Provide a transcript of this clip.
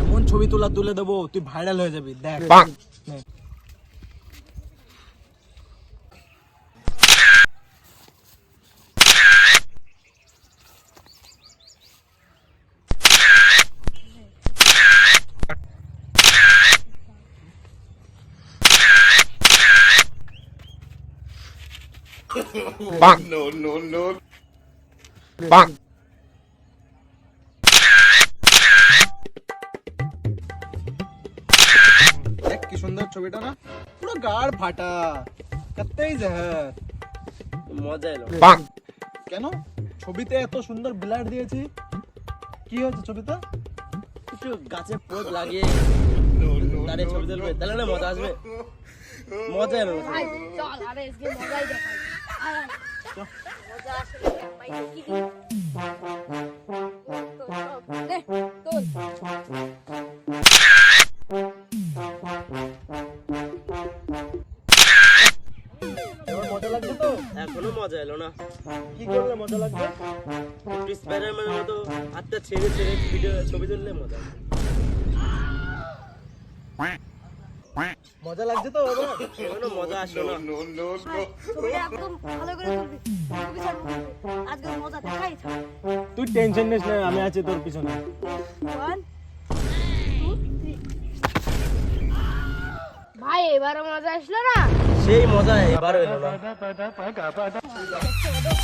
এমন ছবি তোলা তুলে দেবো তুই ভাইরাল হয়ে যাবি দেখ। নে। দেখ কি সুন্দর ছবিটা না? পুরো গাড় ফাটা। কতই জহর মজা এলো। কেন? ছবিতে এত সুন্দর ব্লাড দিয়েছি। কি হয়েছে ছবিতে? একটু গাছে পোদ লাগিয়ে দাঁড়িয়ে ছবি তুলবে তাহলে না মজা আসবে? মজা এলো। চল আরে আজকে মজাই দেখাই। মজা আসলে ভাই কি মজা লাগছে তো? এখনও মজা এলো না। কি করলে মজা লাগবে? একটু স্পাইডারম্যানের মতো হাতটা ছেড়ে ছেড়ে ভিডিও ছবি তুললে মজা মজা লাগছে তো এখনও মজা আসলো না। ভাই ছবিটা একদম ভালো করে তুলবি। আজকে মজা দেখাই তুই টেনশন নিস না আমি আছি তোর পিছনে। এবারও মজা আসলো না সেই মজা এবারও এলো না।